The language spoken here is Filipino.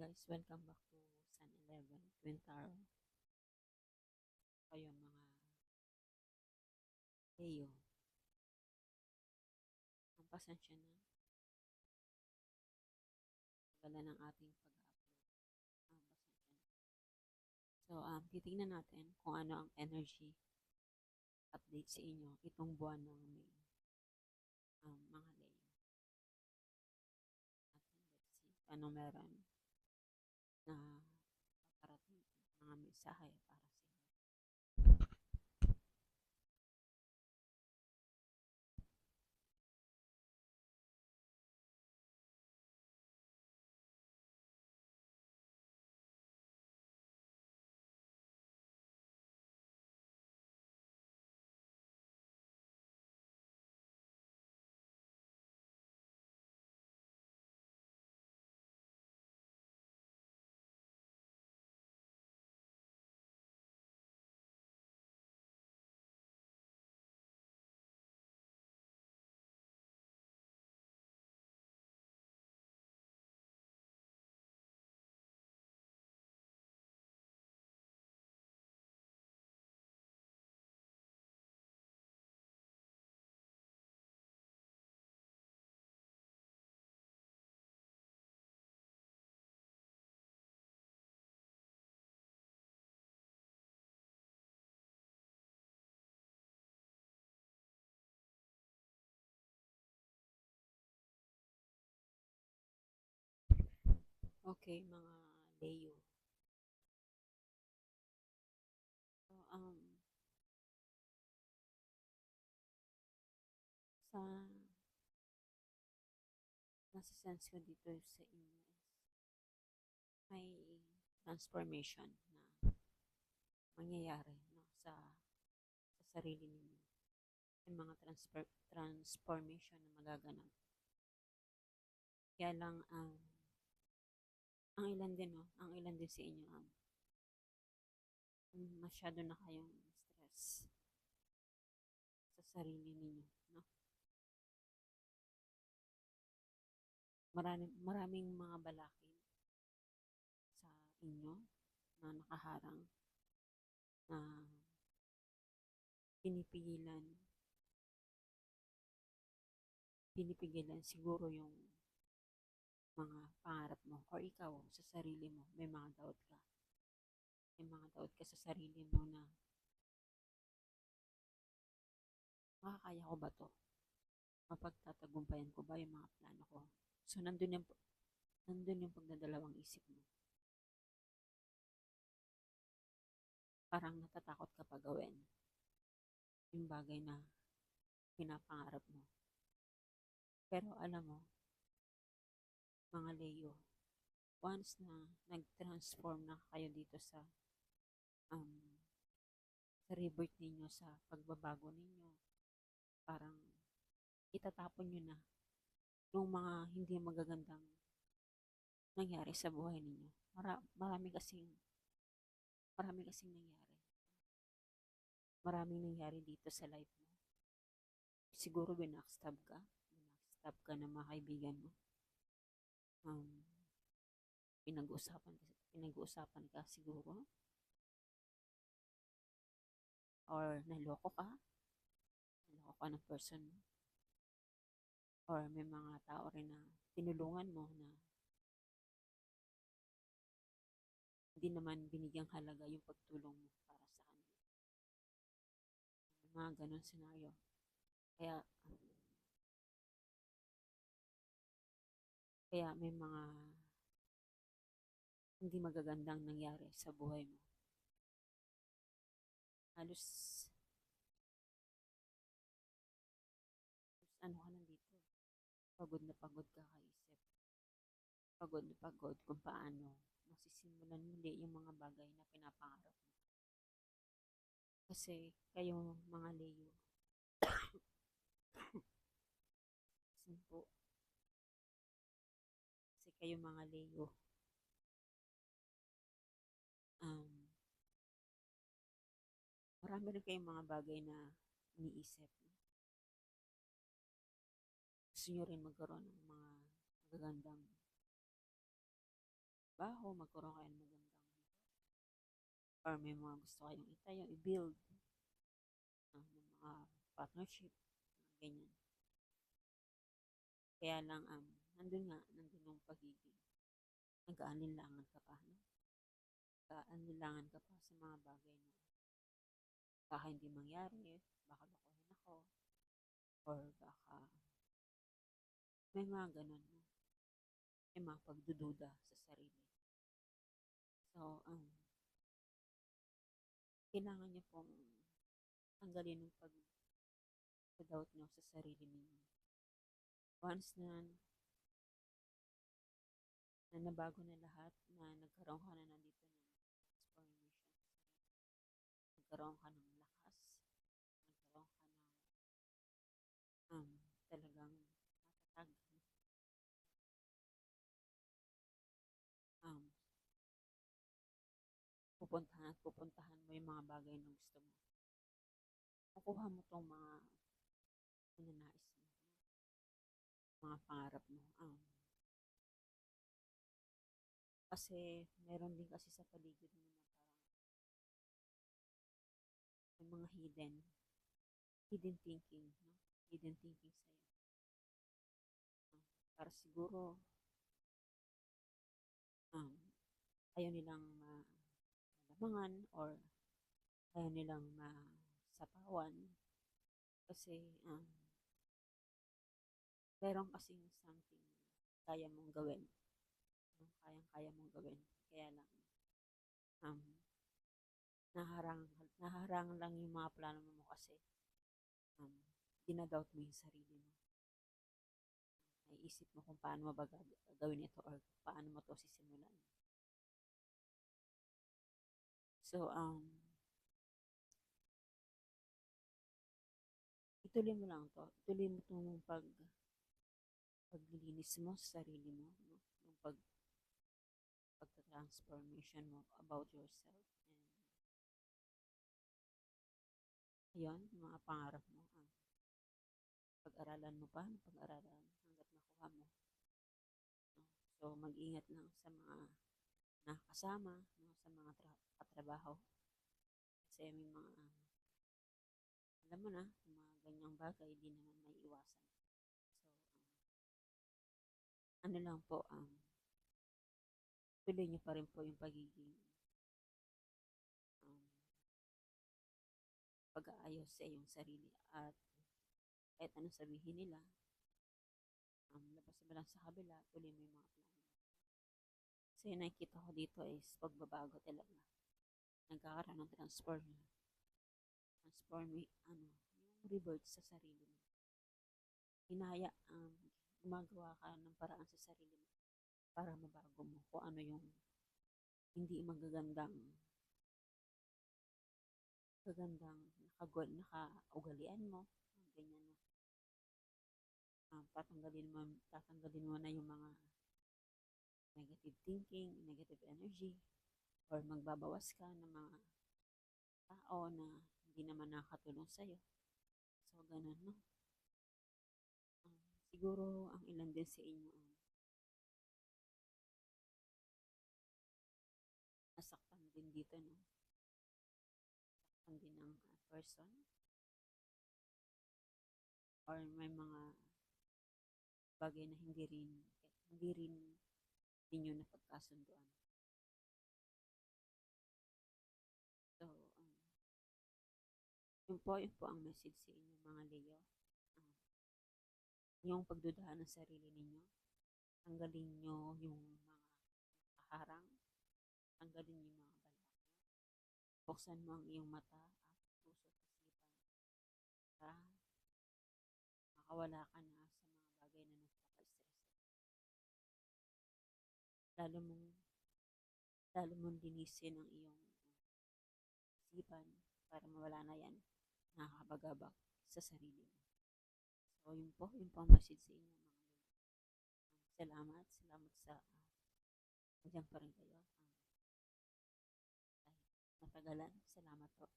guys, welcome back to Sun 11 Twin Tower. Kayo mga Leo. Ang pasensya na. Wala ng ating pag-upload. So, um, titingnan natin kung ano ang energy update sa inyo itong buwan ng May. Um, mga Leo. At let's see ano meron na paparating mga mensahe Okay, mga Leo. So, um, sa nasa-sense ko dito sa inyo may transformation na mangyayari no, sa sa sarili ninyo. May mga transfer, transformation na magaganap. Kaya lang, um, ang ilan din, no? Ang ilan din sa inyo, um, masyado na kayong stress sa sarili ninyo, no? Maraming, maraming mga balakid sa inyo na nakaharang na pinipigilan pinipigilan siguro yung mga pangarap mo or ikaw sa sarili mo may mga doubt ka? May mga doubt ka sa sarili mo na makakaya ko ba to? Mapagtatagumpayan ko ba yung mga plano ko? So nandun yung nandun yung pagdadalawang isip mo. Parang natatakot ka pa gawin yung bagay na pinapangarap mo. Pero alam mo mga Leo, once na nag-transform na kayo dito sa um, sa rebirth ninyo, sa pagbabago ninyo, parang itatapon nyo na yung mga hindi magagandang nangyari sa buhay ninyo. Mara, marami kasing marami kasing nangyari. Maraming nangyari dito sa life mo. Siguro binackstab ka. Binackstab ka ng mga kaibigan mo um, pinag-uusapan pinag-uusapan ka siguro or naloko ka naloko ka ng person mo or may mga tao rin na tinulungan mo na hindi naman binigyang halaga yung pagtulong mo para sa kanila. Mga ganun senaryo. Kaya Kaya may mga hindi magagandang nangyari sa buhay mo. Halos, ano ka nandito? Pagod na pagod ka kaisip. Pagod na pagod kung paano masisimulan muli yung mga bagay na pinapangarap mo. Kasi kayo mga Leo, simpo, kasi kayo mga Leo, um, marami rin kayong mga bagay na iniisip. Gusto nyo rin magkaroon ng mga magagandang trabaho, magkaroon kayo ng magandang or may mga gusto kayong itayo, i-build ah, ng mga partnership, mga ganyan. Kaya lang, um, nandun nga, nandun yung pagiging nag-aalinlangan ka pa, no? Nag-aalinlangan ka pa sa mga bagay na baka hindi mangyari, baka lokohin ako, or baka may mga ganun, no? May mga pagdududa sa sarili. So, um, kailangan niyo pong tanggalin yung pag doubt nyo sa sarili ninyo. Once na na nabago na lahat, na nagkaroon ka na nandito ng transformation. Nagkaroon ka ng lakas, nagkaroon ka ng um, talagang matatag. Um, pupuntahan at pupuntahan mo yung mga bagay na gusto mo. Makuha mo tong mga pinanais mo, mga pangarap mo. Um, kasi meron din kasi sa paligid mo na parang may mga hidden hidden thinking, no? Hidden thinking sa'yo. Um, para siguro um, ayaw nilang ma malamangan or ayaw nilang masapawan kasi um, meron kasing something kaya mong gawin no? kayang-kaya mong gawin kaya lang um, naharang naharang lang yung mga plano mo kasi um, dinadoubt mo yung sarili mo naiisip mo kung paano mo ba gagawin ito or paano mo to sisimulan so um ituloy mo lang to ituloy mo itong pag paglilinis mo sa sarili mo no? yung pag pagka-transformation mo about yourself and ayun mga pangarap mo ang pag-aralan mo pa pag-aralan hanggat makuha mo no? so mag-ingat lang sa mga nakakasama no? sa mga tra- katrabaho kasi may mga alam mo na mga ganyang bagay di naman may iwasan so um, ano lang po um, tuloy niyo pa rin po yung pagiging um, pag-aayos sa iyong sarili at kahit anong sabihin nila um, labas mo lang sa kabila tuloy mo yung mga plano kasi yung nakikita ko dito is pagbabago talaga. Nagkakaroon ng transform transform ano yung revert sa sarili mo. Hinaya um, gumagawa ka ng paraan sa sarili mo para mabago mo kung ano yung hindi magagandang magagandang nakagol, nakaugalian mo ganyan mo um, tatanggalin mo tatanggalin mo na yung mga negative thinking negative energy or magbabawas ka ng mga tao na hindi naman nakatulong sa'yo. So ganun no? Um, siguro ang ilan din sa inyo ang nasaktan din dito, no? Nasaktan din ng uh, person. Or may mga bagay na hindi rin, hindi rin ninyo napagkasunduan. So, um, yun po, yun po ang message sa inyo mga Leo. Um, yung pagdudahan ng sarili ninyo, tanggalin nyo yung mga kaharang, tanggalin yung mga balak. Buksan mo ang iyong mata makawala ka na sa mga bagay na nagpapa-stress. Lalo mong lalo mong linisin ang iyong isipan para mawala na yan nakakabagabag sa sarili mo. So, yun po, yun po ang message sa inyo mga Salamat, salamat sa uh, Diyan pa rin kayo. Um, matagalan. Salamat po.